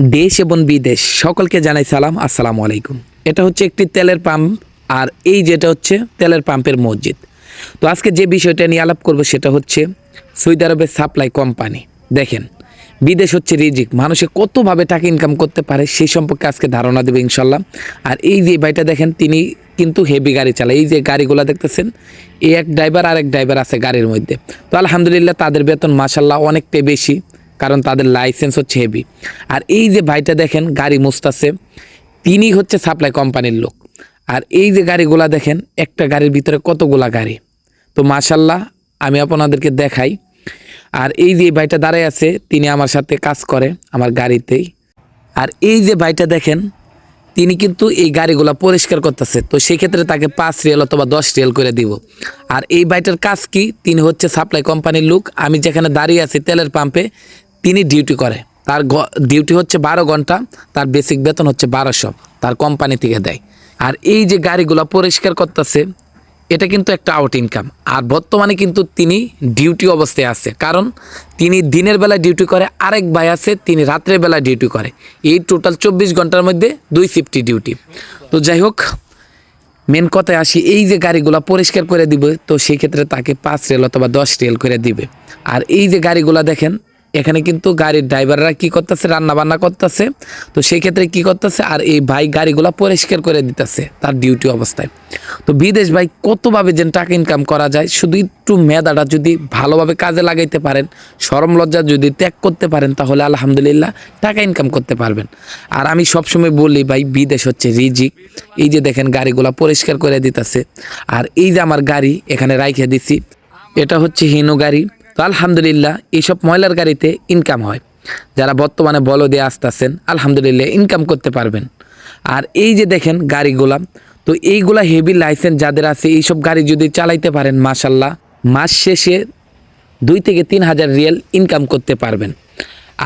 দেশ এবং বিদেশ। সকলকে জানাই সালাম, আসসালামু আলাইকুম। এটা হচ্ছে একটি তেলের পাম্প, আর এই যেটা হচ্ছে তেলের পাম্পের মসজিদ। তো আজকে যে বিষয়টা নিয়ে আলাপ করব সেটা হচ্ছে সৌদি আরবের সাপ্লাই কোম্পানি। দেখেন, বিদেশ হচ্ছে রিজিক। মানুষে কতভাবে টাকা ইনকাম করতে পারে সেই সম্পর্কে আজকে ধারণা দেবে ইনশাল্লাহ। আর এই যে ভাইটা দেখেন, তিনি কিন্তু হেভি গাড়ি চালায়। এই যে গাড়িগুলো দেখতেছেন এই এক ড্রাইভার আর এক ড্রাইভার আছে গাড়ির মধ্যে। তো আলহামদুলিল্লাহ তাদের বেতন মাসাল্লাহ অনেকটাই বেশি। কারণ তাদের লাইসেন্স হচ্ছে হেভি আর এই যে ভাইটা দেখেন, গাড়ি মুস্তাছে তিনি হচ্ছে সাপ্লাই কোম্পানির লোক। আর এই যে গাড়িগুলা দেখেন, একটা গাড়ির ভিতরে কতগুলা গাড়ি। তো মাশাল্লাহ আমি আপনাদেরকে দেখাই। আর এই যে ভাইটা দাঁড়ায় আছে, তিনি আমার সাথে কাজ করে আমার গাড়িতেই। আর এই যে ভাইটা দেখেন, তিনি কিন্তু এই গাড়িগুলা পরিষ্কার করতেছে। তো সেই ক্ষেত্রে তাকে পাঁচ রিয়েল অথবা দশ রিয়েল করে দিব। আর এই বাইটার কাজ কি? তিনি হচ্ছে সাপ্লাই কোম্পানির লোক। আমি যেখানে দাঁড়িয়ে আছি তেলের পাম্পে তিনি ডিউটি করে। তার ডিউটি হচ্ছে বারো ঘণ্টা, তার বেসিক বেতন হচ্ছে বারোশো, তার কোম্পানি থেকে দেয়। আর এই যে গাড়িগুলো পরিষ্কার করতেছে, এটা কিন্তু একটা আউট ইনকাম আর বর্তমানে কিন্তু তিনি ডিউটি অবস্থায় আছে। কারণ তিনি দিনের বেলা ডিউটি করে, আরেক ভাই আছে, তিনি রাত্রের বেলা ডিউটি করে। এই টোটাল চব্বিশ ঘণ্টার মধ্যে দুই শিফটি ডিউটি তো যাই হোক মেন কথায় আসি, এই যে গাড়িগুলো পরিষ্কার করে দিবে, তো সেই ক্ষেত্রে তাকে পাঁচ রেল অথবা দশ রেল করে দিবে। আর এই যে গাড়িগুলো দেখেন এখানে কিন্তু গাড়ির ড্রাইভাররা কি করতেছে? রান্না বান্না করতেছে। তো সেই ক্ষেত্রে কি করতেছে? আর এই ভাই গাড়িগুলো পরিষ্কার করে দিতেছে তার ডিউটি অবস্থায়। তো বিদেশ ভাই কতভাবে যেন টাকা ইনকাম করা যায়? শুধু একটু মেধাটা যদি ভালোভাবে কাজে লাগাইতে পারেন, সরম লজ্জা যদি ত্যাগ করতে পারেন, তাহলে আলহামদুলিল্লাহ টাকা ইনকাম করতে পারবেন। আর আমি সবসময় বলি ভাই, বিদেশ হচ্ছে রিজিক। এই যে দেখেন গাড়িগুলো পরিষ্কার করে দিতেছে। আর এই যে আমার গাড়ি এখানে রাইখে দিছি, এটা হচ্ছে হিনো গাড়ি। তো আলহামদুলিল্লাহ, এইসব ময়লার গাড়িতে ইনকাম হয়। যারা বর্তমানে বল দিয়ে আসতেছেন, আলহামদুলিল্লাহ ইনকাম করতে পারবেন। আর এই যে দেখেন গাড়িগুলা, তো এইগুলা হেভি লাইসেন্স যাদের আছে, এইসব গাড়ি যদি চালাইতে পারেন মাসাল্লাহ মাস শেষে দুই থেকে তিন হাজার রিয়েল ইনকাম করতে পারবেন।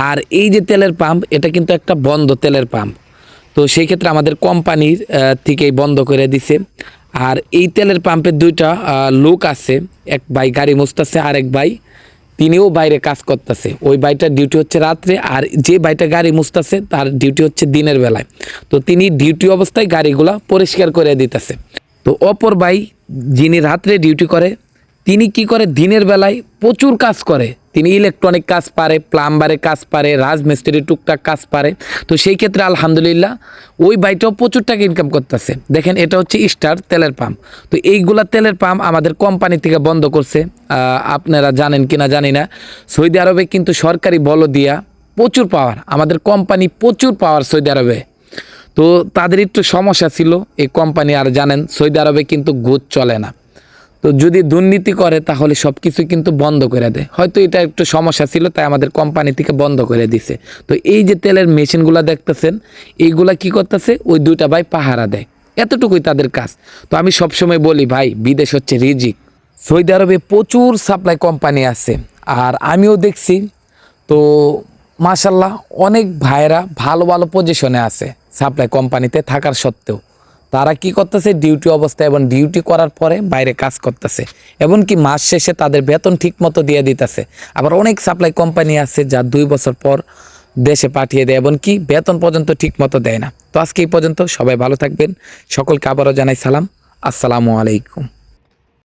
আর এই যে তেলের পাম্প এটা কিন্তু একটা বন্ধ তেলের পাম্প তো সেই ক্ষেত্রে আমাদের কোম্পানির থেকেই বন্ধ করে দিছে। আর এই তেলের পাম্পের দুইটা লোক আছে, এক ভাই গাড়ি মুছতেছে আর এক ভাই তিনিও বাইরে কাজ করতেছে। ওই বাইটার ডিউটি হচ্ছে রাত্রে, আর যে বাইটা গাড়ি মুছতেছে, তার ডিউটি হচ্ছে দিনের বেলায়। তো তিনি ডিউটি অবস্থায় গাড়িগুলা পরিষ্কার করে দিতেছে। তো অপর বাই যিনি রাত্রে ডিউটি করে, তিনি কি করে দিনের বেলায় প্রচুর কাজ করে। তিনি ইলেকট্রনিক কাজ পারে প্লাম্বারের কাজ পারে রাজমিস্ত্রি টুকটাক কাজ পারে। তো সেই ক্ষেত্রে আলহামদুলিল্লাহ ওই বাইটাও প্রচুর টাকা ইনকাম করতেছে। দেখেন এটা হচ্ছে স্টার তেলের পাম্প তো এইগুলা তেলের পাম্প আমাদের কোম্পানি থেকে বন্ধ করছে। আপনারা জানেন কিনা জানি না। সৌদি আরবে কিন্তু সরকারি বল দিয়া প্রচুর পাওয়ার আমাদের কোম্পানি প্রচুর পাওয়ার সৌদি আরবে। তো তাদের একটু সমস্যা ছিল, এই কোম্পানি আর জানেন, সৌদি আরবে কিন্তু গুদ চলে না। তো যদি দুর্নীতি করে, তাহলে সব কিছু কিন্তু বন্ধ করে দেয়। হয়তো এটা একটু সমস্যা ছিল, তাই আমাদের কোম্পানি থেকে বন্ধ করে দিছে। তো এই যে তেলের মেশিনগুলো দেখতেছেন, এইগুলা কি করতেছে? ওই দুইটা ভাই পাহারা দেয়। এতটুকুই তাদের কাজ। তো আমি সবসময় বলি, ভাই, বিদেশ হচ্ছে রিজিক। সৌদি আরবে প্রচুর সাপ্লাই কোম্পানি আছে। আর আমিও দেখছি, তো মাশাল্লাহ অনেক ভাইরা ভালো ভালো পজিশনে আছে সাপ্লাই কোম্পানিতে থাকার সত্ত্বেও। তারা কি করতেছে? ডিউটি অবস্থায় এবং ডিউটি করার পরে বাইরে কাজ করতেছে। এমনকি মাস শেষে তাদের বেতন ঠিক মতো দিয়ে দিতেছে। আবার অনেক সাপ্লাই কোম্পানি আছে যা দুই বছর পর দেশে পাঠিয়ে দেয়, এমনকি বেতন পর্যন্ত ঠিক মতো দেয় না। তো আজকে এই পর্যন্ত সবাই ভালো থাকবেন। সকলকে আবারও জানাই সালাম। আসসালামু আলাইকুম।